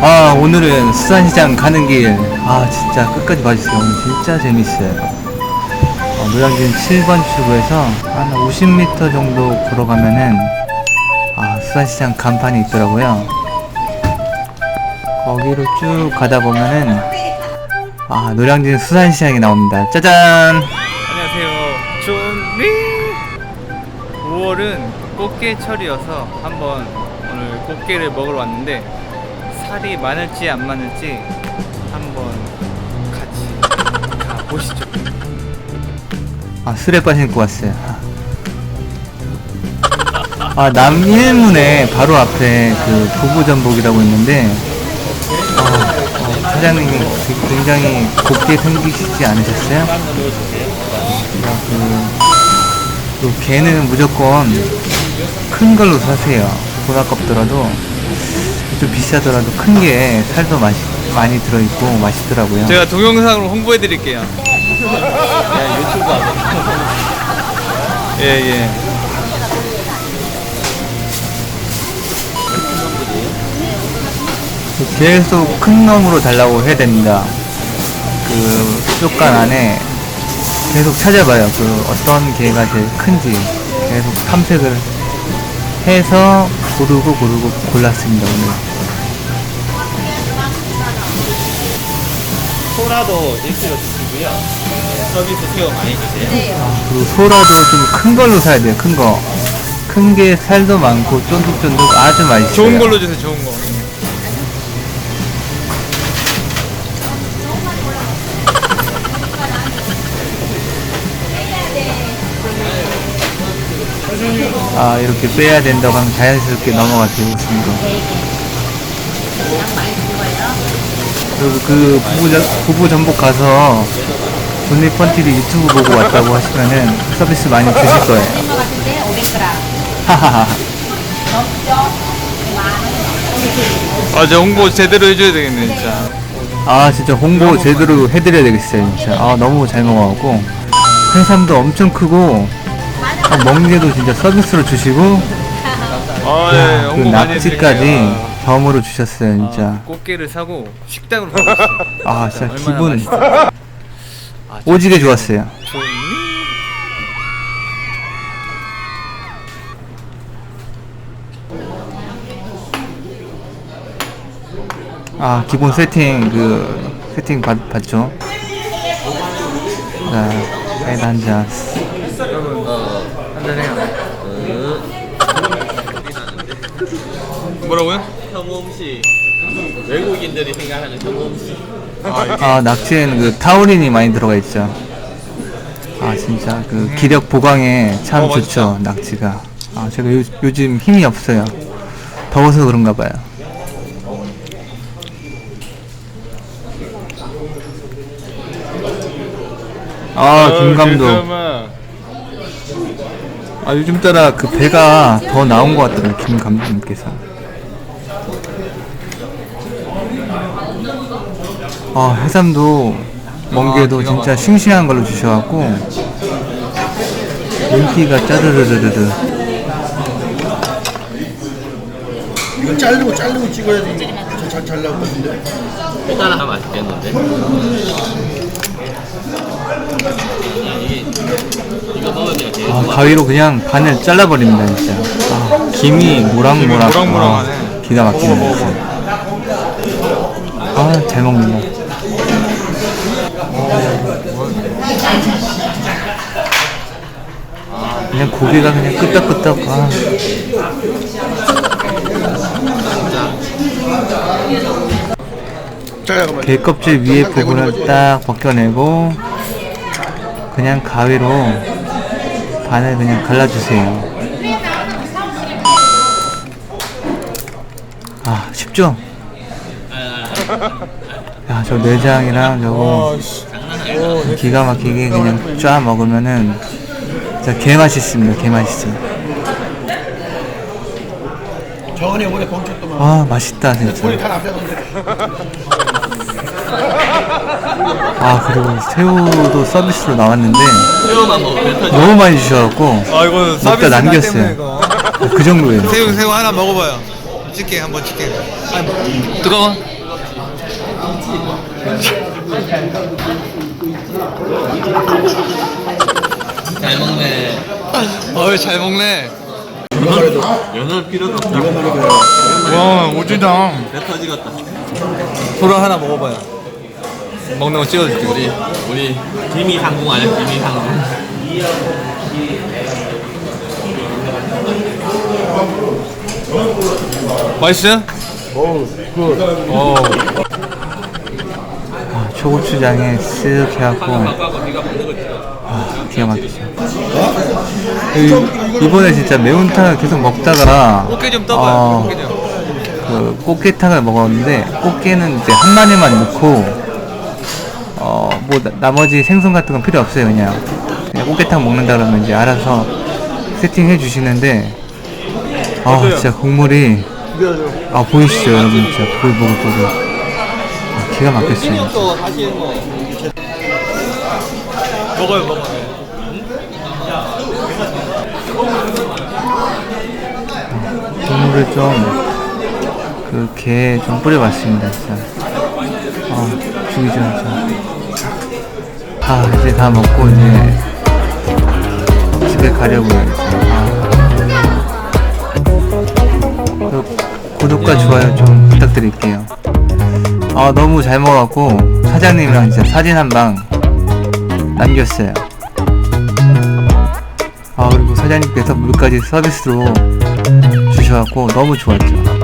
아 오늘은 수산시장 가는 길. 아 진짜 끝까지 봐주세요. 오늘 진짜 재밌어요. 어, 노량진 7번 출구에서 한 50m 정도 걸어가면은 아 수산시장 간판이 있더라고요. 거기로 쭉 가다 보면은 아 노량진 수산시장이 나옵니다. 짜잔! 안녕하세요. 존리! 5월은 꽃게철이어서 한번 오늘 꽃게를 먹으러 왔는데 살이 많을지 안 많을지 한번 같이 가보시죠. 아 쓰레빠 신고 왔어요 아 남일문에 바로 앞에 그 부부전복이라고 있는데 아, 어, 사장님이 그- 굉장히 곱게 생기시지 않으셨어요? 아, 그, 그 개는 무조건 큰 걸로 사세요 돈 아깝더라도 좀 비싸더라도 큰 게 살도 맛이, 많이 들어있고 맛있더라고요 제가 동영상으로 홍보해 드릴게요. 예, 예. 계속 큰 놈으로 달라고 해야 됩니다. 그 수족관 안에 계속 찾아봐요. 그 어떤 개가 제일 큰지 계속 탐색을 해서 고르고 고르고 골랐습니다 오늘. 소라도 1kg 주시고요. 서비스 새우 많이 주세요. 그리고 소라도 좀 큰 걸로 사야 돼요. 큰 거. 큰 게 살도 많고 쫀득쫀득 아주 맛있어요. 좋은 걸로 주세요. 좋은 거. 아 이렇게 빼야 된다고 하면 자연스럽게 넘어가 되고 있습니다. 그리고 그 부부, 전- 부부 전복 가서 존리 펀티비 유튜브 보고 왔다고 하시면은 서비스 많이 주실 거예요. 것 같은데 500g. 하하하. 아, 저 홍보 제대로 해줘야 되겠네, 진짜. 아 진짜 홍보 제대로 해드려야 되겠어요 진짜. 아 너무 잘 먹어갖고 해삼도 엄청 크고 아, 멍게도 진짜 서비스로 주시고 아, 야, 예, 그 홍보 많이 낙지까지 해드릴게요. 덤으로 주셨어요 진짜. 아, 꽃게를 사고 식당으로 가고 있어요. 아 진짜 얼마나 기분? 아, 오지게 좋았어요. 좋니? 아 기본 세팅 그 세팅 받, 받죠 자 사이다 한잔 여러분, 한잔해요. 뭐라고요? 형음식. 외국인들이 생각하는 형음식. 아 낙지에는 그 타우린이 많이 들어가 있죠. 아 진짜. 그 기력 보강에 참 어, 좋죠 낙지가. 아 제가 요, 요즘 힘이 없어요. 더워서 그런가 봐요. 아 김 감독. 아 요즘 따라 그 배가 더 나온 것 같더라고요 김 감독님께서 아 해삼도 멍게도 진짜 싱싱한 걸로 주셔갖고 인기가 짜르르르르르. 이거 자르고 자르고 찍어야지. 잘, 잘 나올 것 같은데 일단 하나 맛있겠는데. 이게 이거 먹으면 제일 아 좋아. 가위로 그냥 반을 잘라버립니다 진짜. 아, 김이 모락모락. 모락모락하네. 아, 기가 막히네 진짜. 아잘 먹는다 그냥 고기가 그냥 끄떡끄떡 아. 자 잠깐만 게 껍질 위에 부분을 딱 벗겨내고 그냥 가위로 반을 그냥 갈라주세요. 아 쉽죠? 야 저 내장이랑 저거 기가 막히게 그냥 쫙 먹으면은 진짜 개 맛있습니다. 개 맛있어. 정은이 오래 번켰더만 아 맛있다 진짜. 우리 다 앞에서는데 아 그리고 새우도 서비스로 나왔는데 새우만. 너무 많이 주셔갖고 아, 이거 먹다 남겼어요. 그 정도예요. 새우, 새우 하나 먹어봐요. 찍게 한번 찍게. 뜨거워. 잘 먹네. 어이 잘 먹네. 연어 필요도 없다. 와 오지당. 배 터지겠다. 소라 하나 먹어봐요. 먹는 거 찍어줄게. 우리 우리 김이 상궁 아니야? 김이 상궁. 맛있어요? 어우 그 어. 아, 초고추장에 쓱 해갖고 아, 기가 막히죠. 이- 이번에 진짜 매운탕을 계속 먹다가 꽃게 좀 떠봐요. 어, 꽃게 좀. 그 꽃게탕을 먹었는데 꽃게는 이제 한 마리만 넣고 어 뭐 나머지 생선 같은 건 필요 없어요 그냥 그냥 꽃게탕 먹는다 그러면 이제 알아서 세팅해 주시는데 아 진짜 국물이 아 보이시죠 여러분 진짜 보글 보글 보글 아, 기가 막혔어요 뭐. 먹어요 먹어요. 국물을 좀그 게에 좀 뿌려봤습니다 진짜. 아 죽이죠 진짜 아 이제 다 먹고 이제 집에 가려고요 이제. 아. 그 구독과 좋아요 좀 부탁드릴게요. 아 너무 잘 먹었고 사장님이랑 진짜 사진 한 방 남겼어요. 아 그리고 사장님께서 물까지 서비스로 주셔갖고 너무 좋았죠